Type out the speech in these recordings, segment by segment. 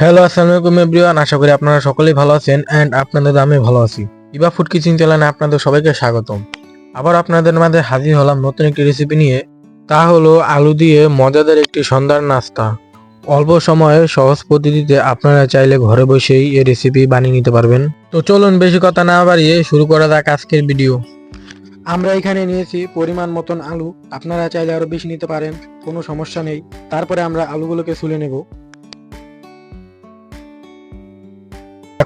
Hello আসসালামু আলাইকুম everyone আশা করি আপনারা সকলেই ভালো আছেন অ্যান্ড আপনাদের আমি ভালো আছি। ইবা ফুড কিচেন চ্যানেলে আপনাদের সবাইকে স্বাগতম। আবার আপনাদের মাঝে হাজির হলাম নতুন একটি রেসিপি নিয়ে। তা হলো আলু দিয়ে মজাদার একটি সন্ধ্যার নাস্তা। অল্প সময়ে সহজ পদ্ধতিতে আপনারা চাইলে ঘরে বসেই এই রেসিপি বানিয়ে নিতে পারবেন। তো চলুন, বেশি কথা না বাড়িয়ে শুরু করা যাক আজকের ভিডিও আমরা এখানে নিয়েছি পরিমাণ মতন আলু। আপনারা চাইলে আরও বেশি নিতে পারেন, কোনো সমস্যা নেই। তারপরে আমরা আলুগুলোকে ছুলে নেব।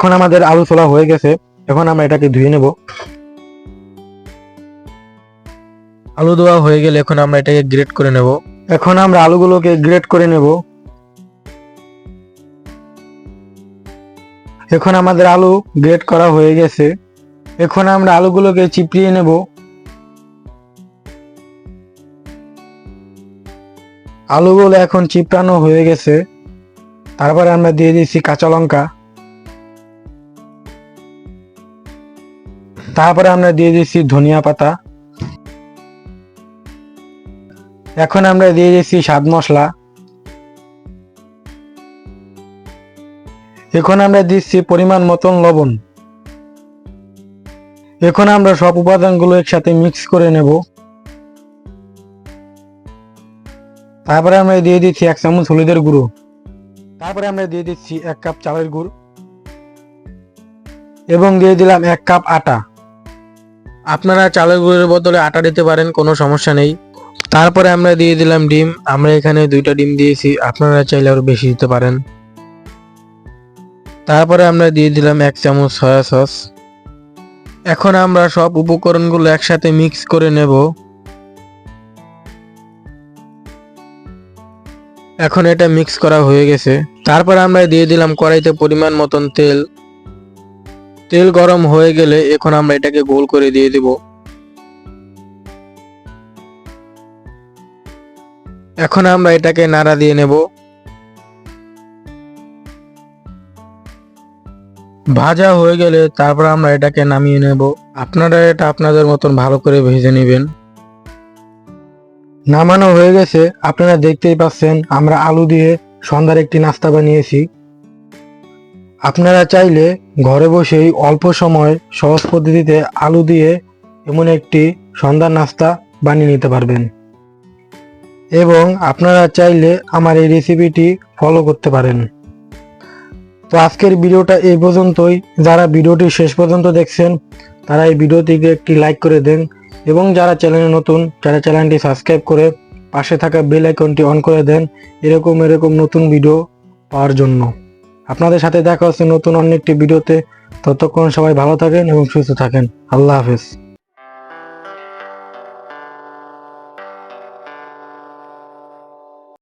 এখন আমাদের আলু ছোলা হয়ে গেছে এখন আমরা এটাকে ধুয়ে নেব। আলু ধোয়া হয়ে গেলে এখন আমরা এটাকে গ্রেট করে নেব। এখন আমরা আলুগুলোকে গ্রেট করে নেব। এখন আমাদের আলু গ্রেট করা হয়ে গেছে। এখন আমরা আলুগুলোকে চিপড়িয়ে নেব। আলুগুলো এখন চিপড়ানো হয়ে গেছে। তারপরে আমরা দিয়ে দিচ্ছি কাঁচা লঙ্কা। তারপরে আমরা দিয়ে দিচ্ছি ধনিয়া পাতা। এখন আমরা দিয়ে দিচ্ছি স্বাদ মশলা। এখন আমরা দিচ্ছি পরিমাণ মতন লবণ। এখন আমরা সব উপাদানগুলো একসাথে মিক্স করে নেব। তারপরে আমরা দিয়ে দিচ্ছি এক চামচ হলুদের গুঁড়ো। তারপরে আমরা দিয়ে দিচ্ছি এক কাপ চালের গুড়। এবং দিয়ে দিলাম এক কাপ আটা। আপনারা চালের গুঁড়ের বদলে আটা দিতে পারেন, কোনো সমস্যা নেই। তারপরে আমরা দিয়ে দিলাম ডিম। আমরা এখানে দুইটা ডিম দিয়েছি, আপনারা চাইলে আরও বেশি দিতে পারেন। তারপরে আমরা দিয়ে দিলাম এক চামচ সয়া সস। এখন আমরা সব উপকরণগুলো একসাথে মিক্স করে নেব। এখন এটা মিক্স করা হয়ে গেছে। তারপর আমরা দিয়ে দিলাম কড়াইতে পরিমাণ মতন তেল। তেল গরম হয়ে গেলে এখন আমরা এটাকে গোল করে দিয়ে দেব। এখন আমরা এটাকে নাড়া দিয়ে নেব। ভাজা হয়ে গেলে তারপর আমরা এটাকে নামিয়ে নেব। আপনারা এটা আপনাদের মতন ভালো করে ভেজে নেবেন। নামানো হয়ে গেছে। আপনারা দেখতেই পাচ্ছেন, আমরা আলু দিয়ে সন্ধ্যার একটি নাস্তা বানিয়েছি। আপনারা চাইলে ঘরে বসেই অল্প সময় সহজ পদ্ধতিতে আলু দিয়ে এমন একটি সন্ধ্যার নাস্তা বানিয়ে নিতে পারবেন। এবং আপনারা চাইলে আমার এই রেসিপিটি ফলো করতে পারেন। তো আজকের ভিডিওটা এই পর্যন্তই। যারা ভিডিওটি শেষ পর্যন্ত দেখছেন, তারা এই ভিডিওটিকে একটি লাইক করে দেন এবং যারা চ্যানেলে নতুন, যারা চ্যানেলটি সাবস্ক্রাইব করে পাশে থাকা বেল আইকনটি অন করে দেন এরকম এরকম নতুন ভিডিও পাওয়ার জন্য। আপনাদের সাথে দেখা হচ্ছে নতুন অন্য একটি ভিডিওতে। ততক্ষণ সবাই ভালো থাকেন এবং সুস্থ থাকেন। আল্লাহ হাফেজ।